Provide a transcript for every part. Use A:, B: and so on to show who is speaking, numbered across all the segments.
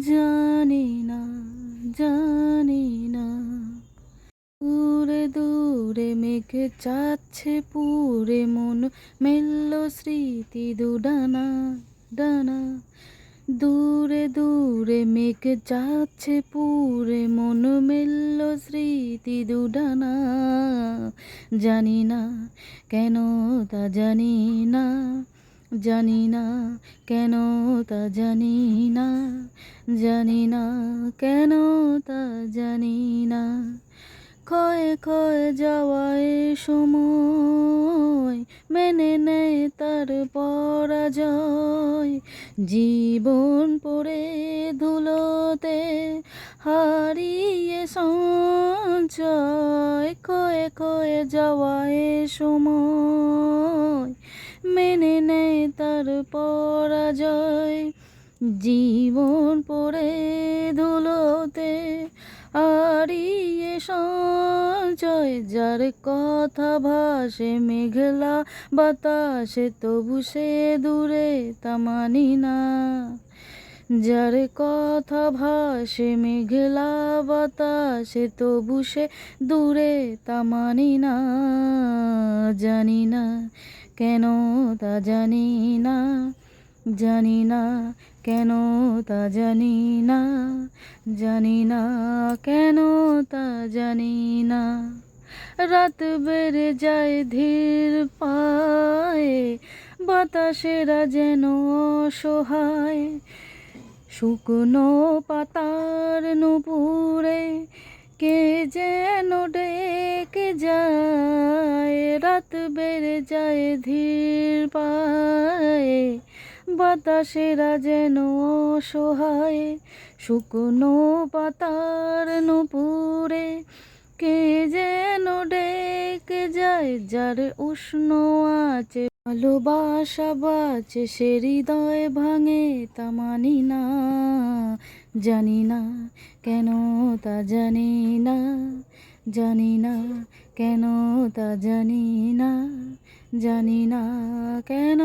A: জানি না জানি না দূরে দূরে মেঘ যাচ্ছে পুরে মন মেলল স্মৃতি দুডানা, ডানা। দূরে দূরে মেঘ যাচ্ছে পুরে মন মেলল স্মৃতি দুডানা। জানি না কেন তা জানি না জানি না কেন তা জানি না জানি না কেন তা জানি না ক্ষয়ে ক্ষয়ে যাওয়ায় সময় মেনে নেয় তার পরাজয়। জীবন পড়ে ধুলোতে হারিয়ে সঞ্চয়। ক্ষয়ে ক্ষয়ে যাওয়ায় সময় মেনে নেয় তার পরাজয়। জীবন পড়ে ধুলোতে হারিয়ে সঞ্চয়, যার কথা ভাসে মেঘলা বাতাসে, তবু সে দূরে তা মানি না। যার কথা ভাসে মেঘলা বাতাসে, তবু সে দূরে তা মানি না। জানি না কেন তা জানি না জানি না কেন তা জানি না জানি না কেন তা জানি না। রাত বেড়ে যায় ধীর পায়ে, বাতাসেরা যেন অসহায়। শুকনো পাতার নুপুরে কে যেন ডেকে যায়, রাত বেড়ে যায় ধীর পায়ে। বাতাসেরা যেন অসহায়, শুকনো পাতার নুপুরে। কে যেন ডেকে যায়, যার উষ্ণ আছে ভালোবাসা বাঁচে সে হৃদয় ভাঙে তা মানি না, জানি না কেন তা জানি না জানি না কেন তা জানি না জানি না কেন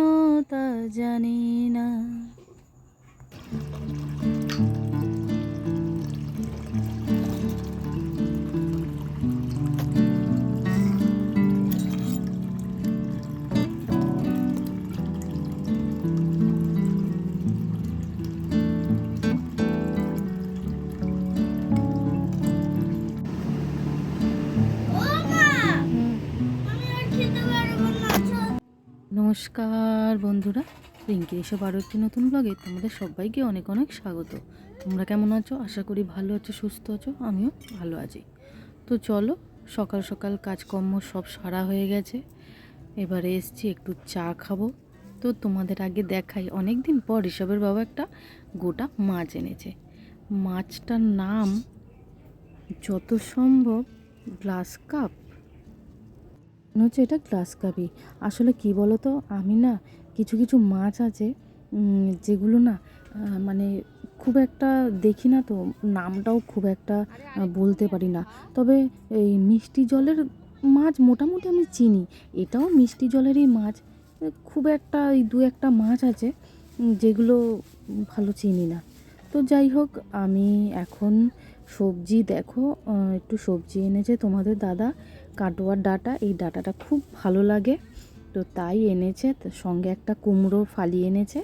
A: তা জানি না। নমস্কার বন্ধুরা। রিঙ্কি, এসব আরও একটি নতুন ব্লগে তোমাদের সবাইকে অনেক অনেক স্বাগত। তোমরা কেমন আছো? আশা করি ভালো আছো, সুস্থ আছো, আমিও ভালো আছি। তো চলো, সকাল সকাল কাজকর্ম সব সারা হয়ে গেছে। এবারে এসছি একটু চা খাব। তো তোমাদের আগে দেখাই অনেক দিন পর ঋষভের বাবা একটা গোটা মাছ এনেছে। মাছটার নাম যত সম্ভব গ্লাস কাপ। হচ্ছে এটা গ্লাস কাপই আসলে কি বলো তো আমি না কিছু কিছু মাছ আছে যেগুলো না মানে খুব একটা দেখি না তো, নামটাও খুব একটা বলতে পারি না। তবে এই মিষ্টি জলের মাছ মোটামুটি আমি চিনি। এটাও মিষ্টি জলেরই মাছ। খুব একটা এই দু একটা মাছ আছে যেগুলো ভালো চিনি না। তো যাই হোক, আমি এখন সবজি দেখো একটু সবজি এনেছে তোমাদের দাদা। কাটোয়ার ডাটা, এই ডাটাটা খুব ভালো লাগে। তো তাই এনেছে সঙ্গে একটা কুমড়ো ফালি এনেছে।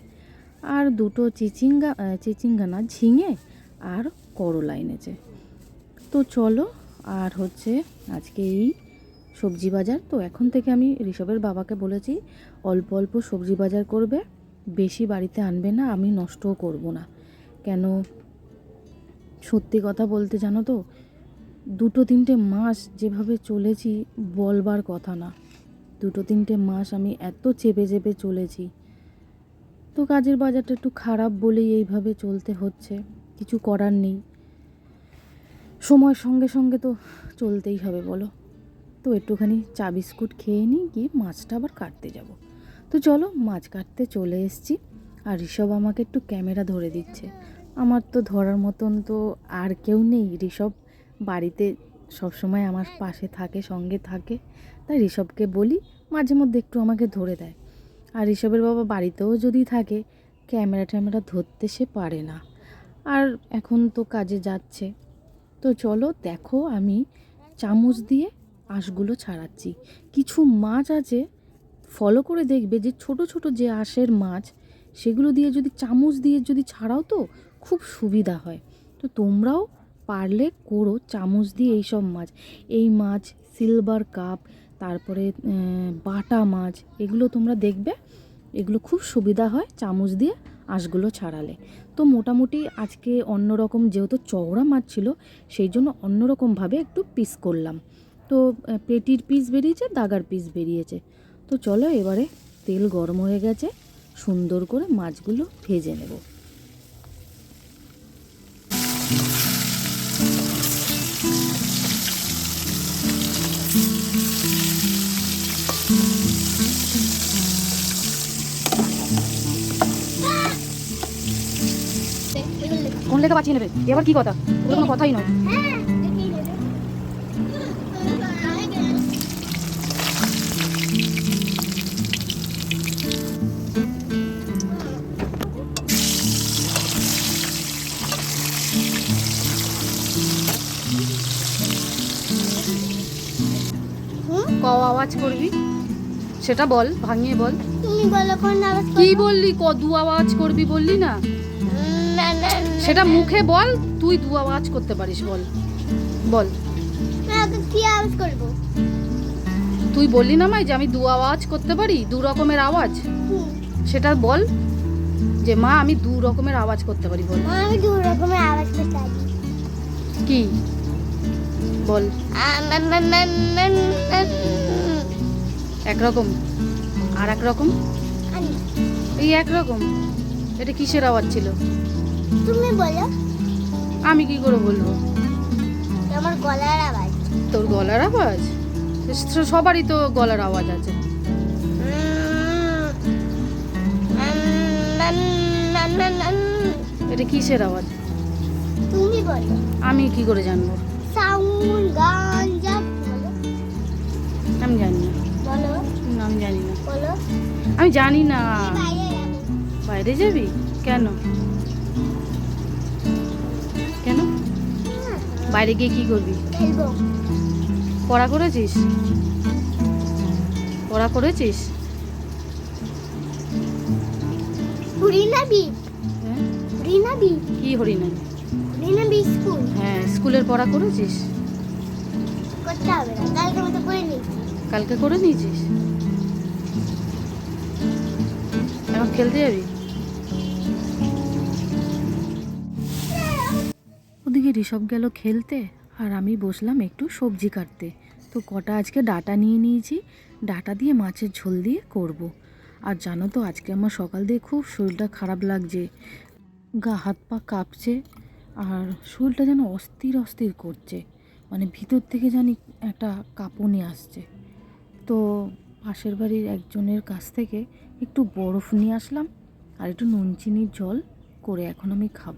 A: আর দুটো চিচিঙ্গা চিচিঙ্গা না, ঝিঙে আর করলা এনেছে। তো চলো, আর হচ্ছে আজকে এই সবজি বাজার। তো এখন থেকে আমি ঋষভের বাবাকে বলেছি, অল্প অল্প সবজি বাজার করবে, বেশি বাড়িতে আনবে না, আমি নষ্টও করব না। কেন? সত্যি কথা বলতে জানো তো দুটো তিনটে মাস যেভাবে চলেছি বলবার কথা না। দুটো তিনটে মাস আমি এত চেপে চেপে চলেছি। তো কাজের বাজারটা একটু খারাপ বলেই এইভাবে চলতে হচ্ছে, কিছু করার নেই। সময়ের সঙ্গে সঙ্গে তো চলতেই হবে বলো। তো একটুখানি চা বিস্কুট খেয়ে নিই, গিয়ে মাছটা আবার কাটতে যাব। তো চলো মাছ কাটতে চলে এসেছি আর ঋষভ আমাকে একটু ক্যামেরা ধরে দিচ্ছে। আমার তো ধরার মতন তো আর কেউ নেই, ঋষভ বাড়িতে সবসময় আমার পাশে থাকে, সঙ্গে থাকে। তাই ঋষভকে বলি, মাঝে মধ্যে একটু আমাকে ধরে দেয়। আর ঋষভের বাবা বাড়িতেও যদি থাকে, ক্যামেরা ট্যামেরা ধরতে সে পারে না। আর এখন তো কাজে যাচ্ছে। তো চলো দেখো আমি চামচ দিয়ে আঁশগুলো ছাড়াচ্ছি। কিছু মাছ আছে ফলো করে দেখবে যে ছোট ছোট যে আঁশের মাছ, সেগুলো দিয়ে যদি চামচ দিয়ে যদি ছাড়াও তো খুব সুবিধা হয়। তো তোমরাও পারলে করো, চামচ দিয়ে এই সব মাছ। এই মাছ সিলভার কাপ তারপরে বাটা মাছ, এগুলো তোমরা দেখবে, এগুলো খুব সুবিধা হয় চামচ দিয়ে আঁশগুলো ছাড়ালে। তো মোটামুটি আজকে অন্যরকম যেহেতু চওড়া মাছ ছিল, সেই জন্য অন্যরকমভাবে একটু পিস করলাম। তো পেটির পিস বেরিয়েছে, দাগার পিস বেরিয়েছে। তো চলো এবারে তেল গরম হয়ে গেছে, সুন্দর করে মাছগুলো ভেজে নেব। লেখা বাঁচিয়ে নেবে। এবার কি কথা? ওগুলো কোনো কথাই নয়। ক আওয়াজ করবি? সেটা বল ভাঙিয়ে বল।
B: তুমি বলো কোন আওয়াজ
A: কি বললি? ক দু আওয়াজ করবি বললি না? সেটা মুখে বল তুই দু আওয়াজ করতে পারিস বল। বল।
B: কি আওয়াজ করব?
A: তুই বললি না মাই যে আমি দু আওয়াজ করতে পারি দু রকমের আওয়াজ? সেটা বল। যে মা আমি দু রকমের আওয়াজ করতে পারি বল।
B: আমি দু রকমের আওয়াজ করতে পারি।
A: কি? বল। একরকম আর এক রকম। এই একরকম এটা কিসের আওয়াজ ছিল
B: তুমি বলো।
A: আমি কি করে বলব?
B: আমার গলার আওয়াজ।
A: তোর গলার আওয়াজ? সবারই তো গলার আওয়াজ আছে। এটা কিসের আওয়াজ?
B: তুমি বলো।
A: আমি কি করে জানব?
B: সাউন্ড গান
A: আমি জানি না।
B: বলো।
A: আমি জানি না।
B: বলো।
A: আমি জানি না।
B: বাইরে যাবি?
A: কেন? বাইরে গিয়ে কি করবি? পড়া করেছিস? পড়া করেছিস?
B: হরিনাবি
A: হ্যাঁ?
B: হরিনাবি
A: কি হরিণা
B: হরিনাবি স্কুল।
A: হ্যাঁ স্কুলের পড়া করেছিস?
B: করতে হবে না কালকে মতো করে নি
A: কালকে করে নিয়েছিস? এখন খেলতে যাবি? ওদিকে ঋষভ গেল খেলতে আর আমি বসলাম একটু সবজি কাটতে। তো কটা আজকে ডাটা নিয়ে নিয়েছি, ডাটা দিয়ে মাছের ঝোল দিয়ে করব। আর জানো তো আজকে আমার সকাল দিয়ে খুব শরীরটা খারাপ লাগছে, গা হাত পা কাঁপছে আর শরীরটা যেন অস্থির অস্থির করছে। মানে ভিতর থেকে জানি একটা কাঁপুনি আসছে। তো পাশের বাড়ির একজনের কাছ থেকে একটু বরফ নিয়ে আসলাম আর একটু নুন চিনির জল করে এখন আমি খাব।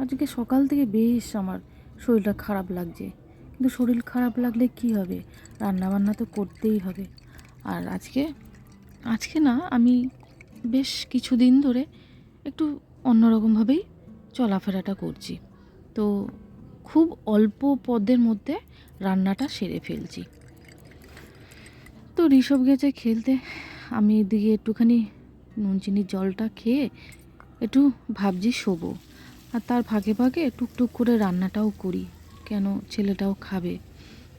A: আজকে সকাল থেকে বেশ আমার শরীরটা খারাপ লাগছে। কিন্তু শরীর খারাপ লাগলে কি হবে? রান্না বান্না তো করতেই হবে। আর আজকে আজকে না আমি বেশ কিছুদিন ধরে একটু অন্যরকমভাবেই চলাফেরাটা করছি। তো খুব অল্প পদের মধ্যে রান্নাটা সেরে ফেলছি। তো ঋষভ গেছে খেলতে। আমি এদিকে একটুখানি নুন চিনির জলটা খেয়ে একটু ভাবছি শোবো। আর তার ফাঁকে ফাঁকে টুকটুক করে রান্নাটাও করি। কেন ছেলেটাও খাবে।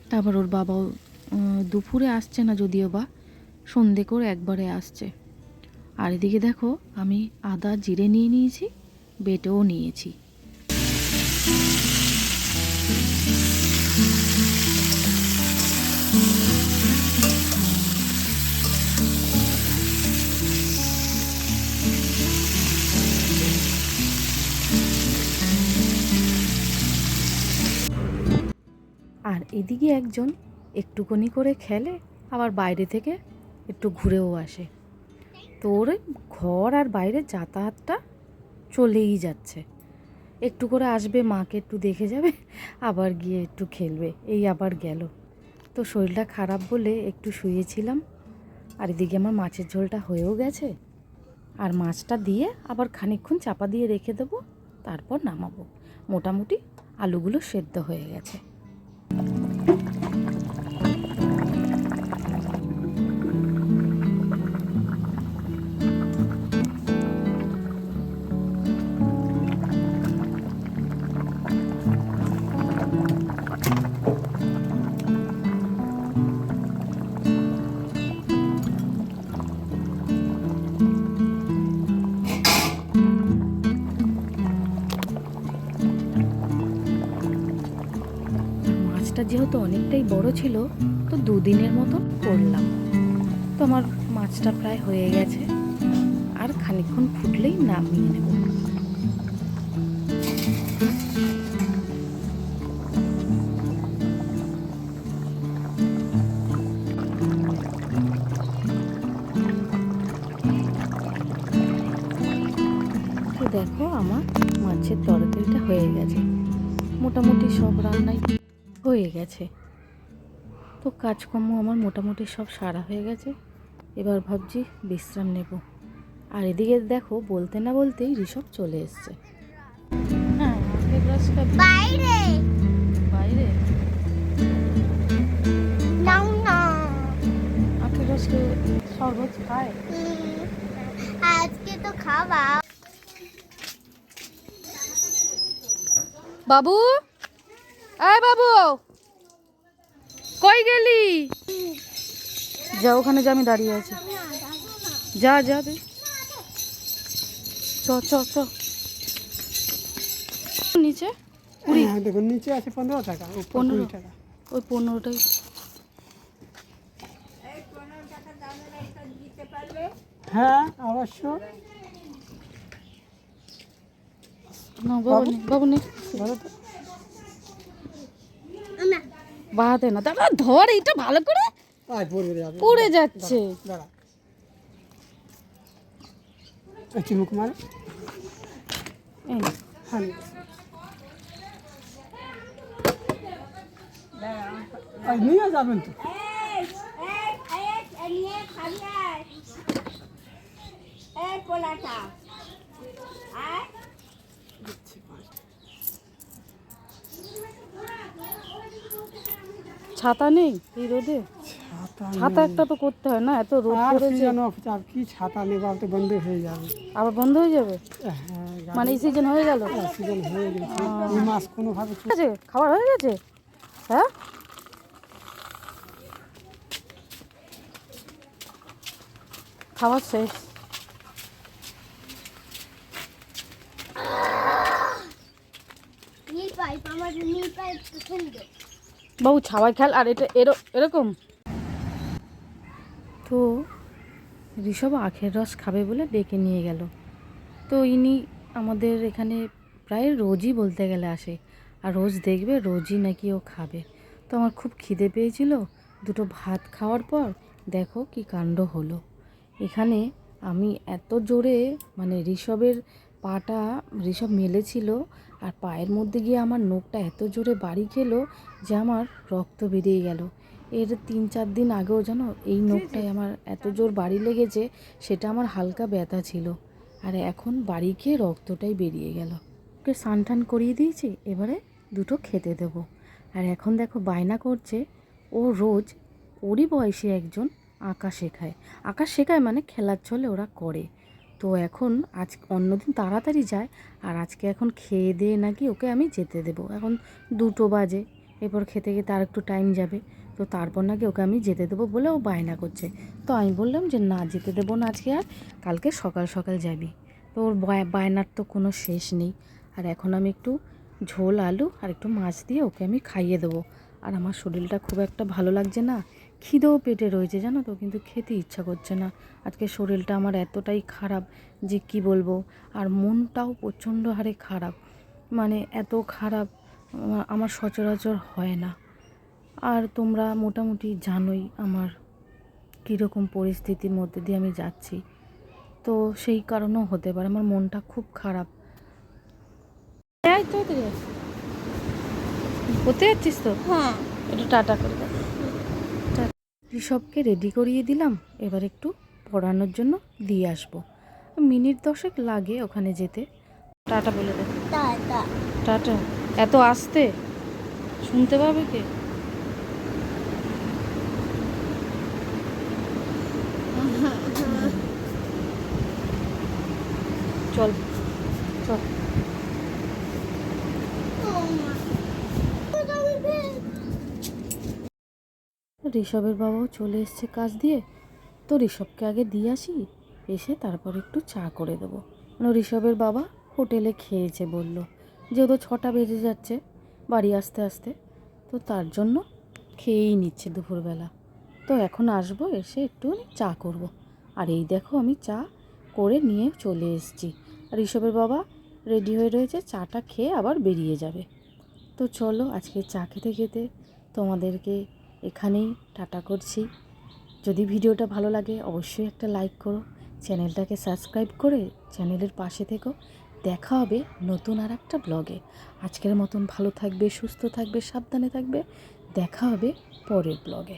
A: তারপর ওর বাবাও দুপুরে আসছে না যদিও বা, সন্ধে করে একবারে আসছে। আর এদিকে দেখো, আমি আদা জিরে নিয়ে নিয়েছি, বেটেও নিয়েছি। এদিকে একজন একটুখানি করে খেলে, আবার বাইরে থেকে একটু ঘুরেও আসে। তো ওর ঘর আর বাইরে যাতায়াতটা চলেই যাচ্ছে। একটু করে আসবে, মাকে একটু দেখে যাবে, আবার গিয়ে একটু খেলবে। এই আবার গেল। তো শরীরটা খারাপ বলে একটু শুয়েছিলাম। আর এদিকে আমার মাছের ঝোলটা হয়েও গেছে। আর মাছটা দিয়ে আবার খানিকক্ষণ চাপা দিয়ে রেখে দেবো, তারপর নামাবো। মোটামুটি আলুগুলো সেদ্ধ হয়ে গেছে। মাছটা যেহেতু অনেকটাই বড় ছিল, তো দুদিনের মতো করলাম। তো আমার মাছটা প্রায় হয়ে গেছে, আর খানিকক্ষণ ফুটলেই নামিয়ে নেব। দেখো, আমার মাছের তরকারিটা হয়ে গেছে। মোটামুটি সব রান্নাই হয়ে গেছে। তো কাজকর্ম আমার মোটামুটি সব সারা হয়ে গেছে। এবার ভাবছি বিশ্রাম নেব। আর এদিকে দেখো বলতে না বলতেই ঋষভ চলে এসছে। হ্যাঁ
B: বাইরে।
A: শরবত খায়?
B: আজকে তো খাওয়া।
A: বাবু? আয় বাবু কই গেলি? যা ওখানে যা আমি দাঁড়িয়ে আছি। যা যা রে চ চ চ। নিচে? কুড়ি।
C: হ্যাঁ দেখুন নিচে আছে পনেরো টাকা
A: পনেরো।
C: টাকা।
A: ওই পনেরোটাই।
C: হ্যাঁ অবশ্য।
A: না বাবু নে বাবু? নে।
C: তো
B: না
A: দাঁড়া ধর এইটা ভালো করে পড়ে যাচ্ছে
C: চিমুক মারো। হ্যাঁ নিয়ে যাবেন তো
A: ছাতা নেই এই রোদে?
C: ছাতা
A: ছাতা একটা তো করতে হয় না এত রোদ
C: কি
A: পড়েছে।
C: আর কি ছাতা নেবা তো বন্ধ হয়ে যাবে।
A: আবার বন্ধ হয়ে যাবে?
C: হ্যাঁ
A: মানে এই সিজন হয়ে গেল?
C: সিজন হয়ে গেছে। এই মাস কোনোভাবে
A: আছে খাবার হয়ে গেছে? হ্যাঁ? খাবার শেষ।
B: নীল পাইপ আমার নীল পাইপ ফেলে দে
A: বাবু, ছাওয়াই খেল, আর এটা এরো এরকম? তো ঋষভ আখের রস খাবে বলে ডেকে নিয়ে গেল। তো ইনি আমাদের এখানে প্রায় রোজই বলতে গেলে আসে, আর রোজ দেখবে রোজই নাকি ও খাবে। তো আমার খুব খিদে পেয়েছিল, দুটো ভাত খাওয়ার পর দেখো কি কাণ্ড হলো। এখানে আমি এত জোরে মানে ঋষভের পাটা, ঋষভ মেলেছিল আর পায়ের মধ্যে গিয়ে আমার নোকটা এত জোরে বাড়ি খেলো যে আমার রক্ত বেরিয়ে গেল। এর তিন চার দিন আগেও জানো এই নোকটায় আমার এত জোর বাড়ি লেগেছে সেটা আমার হালকা ব্যথা ছিল। আর এখন বাড়ি খেয়ে রক্তটাই বেরিয়ে গেল। ওকে স্নান টান করিয়ে দিয়েছি এবারে দুটো খেতে দেবো। আর এখন দেখো বায়না করছে ও রোজ ওরই বয়সী একজন আঁকা শেখায়। আঁকা শেখায় মানে খেলার ছলে ওরা করে। তো এখন আজ, অন্যদিন তাড়াতাড়ি যায়, আর আজকে এখন খেয়ে দিয়ে নাকি ওকে আমি যেতে দেবো। এখন দুটো বাজে, এরপর খেতে খেতে আর একটু টাইম যাবে, তো তারপর নাকি ওকে আমি যেতে দেবো বলে ও বায়না করছে। তো আমি বললাম যে না, যেতে দেবো না আজকে আর, কালকে সকাল সকাল যাবি। তো ওর বায়নার তো কোনো শেষ নেই। আর এখন আমি একটু ঝোল, আলু আর একটু মাছ দিয়ে ওকে আমি খাইয়ে দেবো। আর আমার শরীরটা খুব একটা ভালো লাগছে না খিদেও পেটে রয়েছে জানো তো? কিন্তু খেতে ইচ্ছা করছে না। আজকে শরীরটা আমার এতটাই খারাপ যে কি বলব? আর মনটাও প্রচণ্ড হারে খারাপ। মানে এত খারাপ আমার সচরাচর হয় না। আর তোমরা মোটামুটি জানোই আমার কীরকম পরিস্থিতির মধ্যে দিয়ে আমি যাচ্ছি। তো সেই কারণেও হতে পারে আমার মনটা খুব খারাপ। এই তো কোথায় যাচ্ছিস তো
B: হ্যাঁ।
A: একটু টাটা করে টা- ঋষভকে রেডি করিয়ে দিলাম। এবার একটু পড়ানোর জন্য দিয়ে আসব। মিনিট দশেক লাগে ওখানে যেতে। টাটা বলে দে। টাটা। এত আসতে? শুনতে পাবে কে? চল। ঋষভের বাবাও চলে এসছে কাজ দিয়ে, তো ঋষভকে আগে দিয়ে আসি, এসে তারপর একটু চা করে দেবো। মানে ঋষভের বাবা হোটেলে খেয়েছে বলল যেহেতু ছটা বেজে যাচ্ছে বাড়ি আসতে আসতে, তো তার জন্য খেয়েই নিচ্ছে দুপুরবেলা। তো এখন আসব, এসে একটু চা করব। আর এই দেখো আমি চা করে নিয়ে চলে এসেছি। আর ঋষভের বাবা রেডি হয়ে রয়েছে, চাটা খেয়ে আবার বেরিয়ে যাবে। তো চলো আজকে চা খেতে খেতে তোমাদেরকে এখানেই টাটা করছি। যদি ভিডিওটা ভালো লাগে, অবশ্যই একটা লাইক করো। চ্যানেলটাকে সাবস্ক্রাইব করে চ্যানেলের পাশে থেকো। দেখা হবে নতুন আর একটা ব্লগে আজকের মতন ভালো থাকবে, সুস্থ থাকবে, সাবধানে থাকবে। দেখা হবে পরের ব্লগে